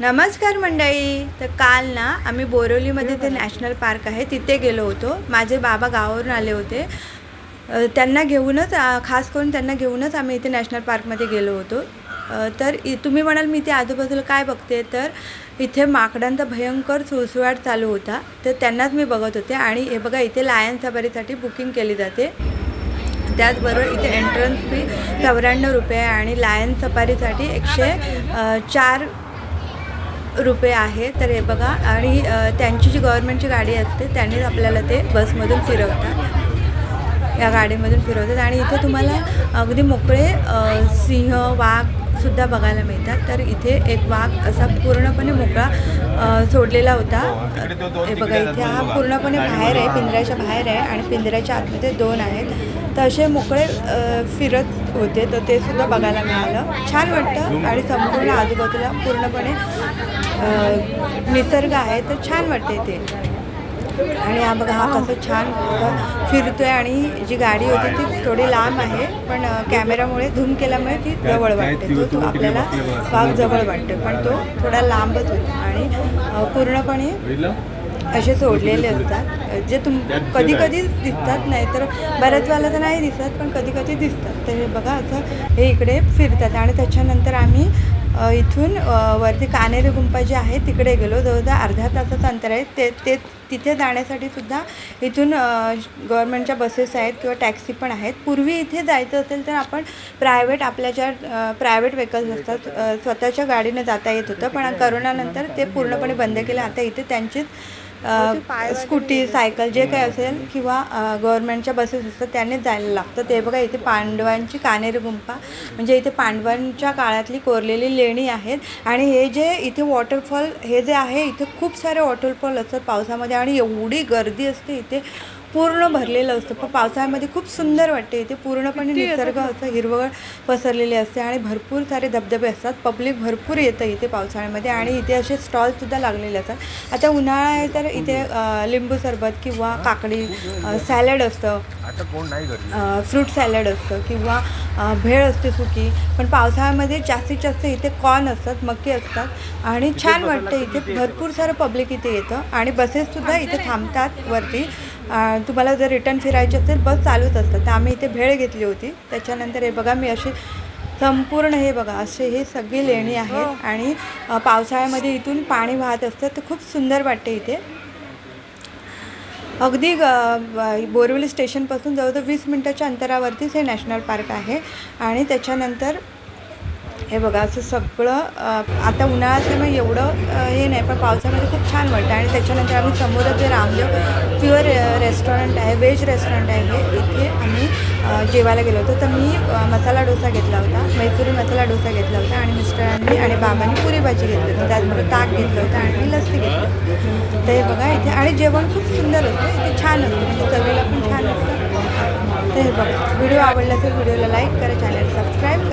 नमस्कार मंडळी. तर काल ना आम्ही बोरिवलीमध्ये ते नॅशनल पार्क आहे तिथे गेलो होतो. माझे बाबा गावावरून आले होते. त्यांना घेऊनच खास करून त्यांना घेऊनच आम्ही इथे नॅशनल पार्कमध्ये गेलो होतो. तर इ तुम्ही म्हणाल मी ते आजूबाजूला काय बघते? तर इथे माकडांचा भयंकर सुळसुळाट चालू होता. तर त्यांनाच मी बघत होते. आणि हे बघा इथे लायन सफारीसाठी बुकिंग केली जाते. त्याचबरोबर इथे एंट्रन्स फी चौऱ्याण्णव रुपये आहे. आणि लायन सफारीसाठी एकशे चार रुपये आहे. तर हे बघा आणि त्यांची जी गव्हर्नमेंटची गाडी असते त्यांनीच आपल्याला ते बसमधून फिरवतात. या गाडीमधून फिरवतात. आणि इथे तुम्हाला अगदी मोकळे सिंह वाघ सुद्धा बघायला मिळतात. तर इथे एक वाघ असा पूर्णपणे मोकळा सोडलेला होता. हे बघा इथे हा पूर्णपणे बाहेर आहे पिंजऱ्याच्या बाहेर आहे आणि पिंजऱ्याच्या आतमध्ये दोन आहेत. तर असे मोकळे फिरत होते. तर ते सुद्धा बघायला मिळालं. छान वाटतं आणि संपूर्ण आजूबाजूला पूर्णपणे निसर्ग आहे. तर छान वाटते ते आणि हा बघा हा कसं छान असं फिरतोय आणि जी गाडी होती ती थोडी लांब आहे पण कॅमेरामुळे झूम केल्यामुळे ती जवळ वाटते. तो तो आपल्याला वाघ जवळ वाटतो पण तो थोडा लांबच होता. आणि पूर्णपणे असे सोडलेले असतात. जे तुम कधी कधी दिसतात नाही तर बऱ्याच वेळेला तर नाही दिसत पण कधी कधी दिसतात. तर हे बघा असं हे इकडे फिरतात. आणि त्याच्यानंतर आम्ही इथून वरती कानेरी गुंपा जी आहे तिकडे गेलो. जवळजवळ अर्ध्या तासाचं अंतर आहे. ते ते तिथे जाण्यासाठी सुद्धा इथून गव्हर्नमेंटच्या बसेस आहेत किंवा टॅक्सी पण आहेत. पूर्वी इथे जायचं असेल तर आपण प्रायव्हेट आपल्या ज्या प्रायव्हेट व्हेकल्स असतात स्वतःच्या गाडीने जाता येत होतं. पण करोनानंतर ते पूर्णपणे बंद केलं. आता इथे त्यांचीच स्कूटी सायकल जे काही असेल किंवा गव्हर्नमेंटच्या बसेस असतात त्यांनीच जायला लागतं. ते बघा इथे पांडवांची कानेरी गुंफा म्हणजे इथे पांडवांच्या काळातली कोरलेली लेणी आहेत. आणि हे जे इथे वॉटरफॉल हे जे आहे इथे खूप सारे वॉटरफॉल असतात पावसामध्ये. आणि एवढी गर्दी असते इथे. पूर्ण भरलेलं असतं. पण पावसाळ्यामध्ये खूप सुंदर वाटते. इथे पूर्णपणे निसर्ग असं हिरवळ पसरलेले असते आणि भरपूर सारे धबधबे असतात. पब्लिक भरपूर येतं इथे पावसाळ्यामध्ये आणि इथे असे स्टॉलसुद्धा लागलेले असतात. आता उन्हाळा आहे तर इथे लिंबू सरबत किंवा काकडी सॅलड असतं. आता कोण नाही करत फ्रूट सॅलड असतं किंवा भेळ असते सुकी पण पावसाळ्यामध्ये जास्तीत जास्त इथे कॉर्न असतात मके असतात आणि छान वाटतं इथे. भरपूर सारं पब्लिक इथे येतं आणि बसेससुद्धा इथे थांबतात वरती. तुम्हाला जर रिटर्न फिरायची असेल बस चालूच असतात तर आम्ही इथे भेळ घेतली होती. त्याच्यानंतर हे बघा मी अशी संपूर्ण हे बघा असे हे सगळी लेणी आहेत आणि अ, पावसाळ्यामध्ये इथून पाणी वाहत असतं. तर खूप सुंदर वाटते इथे. अगदी ग- बोरिवली स्टेशनपासून जवळजवळ वीस मिनटाच्या अंतरावरतीच हे नॅशनल पार्क आहे. आणि त्याच्यानंतर हे बघा असं सगळं आता उन्हाळ्यात मग एवढं हे नाही पण पावसामध्ये खूप छान वाटतं. आणि त्याच्यानंतर आम्ही समोरच जे रामदेव प्युअर रेस्टॉरंट आहे व्हेज रेस्टॉरंट आहे हे इथे जेवायला गेलो होतो तर मी मसाला डोसा घेतला होता मैसुरी मसाला डोसा घेतला होता आणि मिस्टरांनी आणि बाबांनी पुरी भाजी घेतली होती. त्याचबरोबर ताक घेतलं होतं आणि मी लस्सी घेतलं तर हे बघा इथे आणि जेवण खूप सुंदर असतं इथे छान असतं म्हणजे चवीला पण छान असतं. तर हे बघा व्हिडिओ आवडला तर व्हिडिओला लाईक करा चॅनल सबस्क्राईब करा.